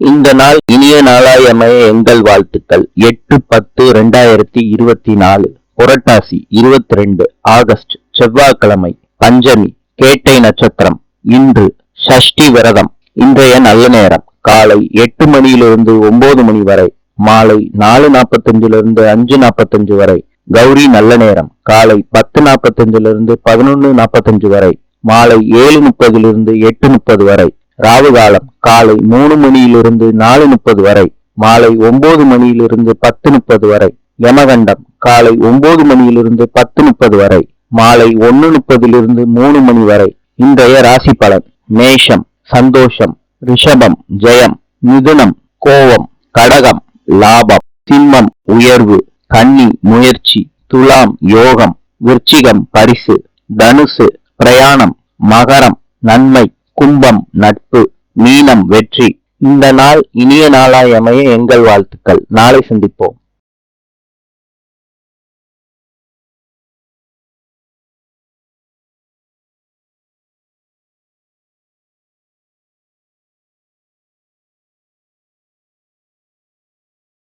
இந்த நாள் இனிய நாளாய் அமைய எங்கள் வாழ்த்துக்கள். எட்டு பத்து ரெண்டாயிரத்தி இருபத்தி நாலு புரட்டாசி இருபத்தி ரெண்டு ஆகஸ்ட் செவ்வாய்க்கிழமை பஞ்சமி கேட்டை நட்சத்திரம். இன்று சஷ்டி விரதம். இன்றைய நல்ல நேரம். காலை எட்டு மணியிலிருந்து ஒன்பது மணி வரை மாலை நாலு நாற்பத்தஞ்சிலிருந்து அஞ்சு நாற்பத்தஞ்சு வரை கௌரி நல்ல நேரம். காலை பத்து நாற்பத்தஞ்சிலிருந்து பதினொன்னு நாற்பத்தஞ்சு வரை மாலை ஏழு முப்பதிலிருந்து எட்டு முப்பது வரை ராவு காலம் காலை மூணு மணியிலிருந்து நாலு முப்பது வரை மாலை ஒன்பது மணியிலிருந்து பத்து முப்பது வரை யமகண்டம் காலை ஒன்பது மணியிலிருந்து பத்து முப்பது வரை மாலை ஒன்னு முப்பதிலிருந்து மூணு மணி வரை. இன்றைய ராசி பலன் மேஷம் சந்தோஷம் ரிஷபம் ஜெயம் மிதுனம் கோபம் கடகம் லாபம் சிம்மம் உயர்வு கன்னி முயற்சி துலாம் யோகம் விருச்சிகம் பரிசு தனுசு பிரயாணம் மகரம் நன்மை கும்பம் நட்பு மீனம் வெற்றி. இந்த நாள் இனிய நாளாய் அமைய எங்கள் வாழ்த்துக்கள். நாளை சந்திப்போம்.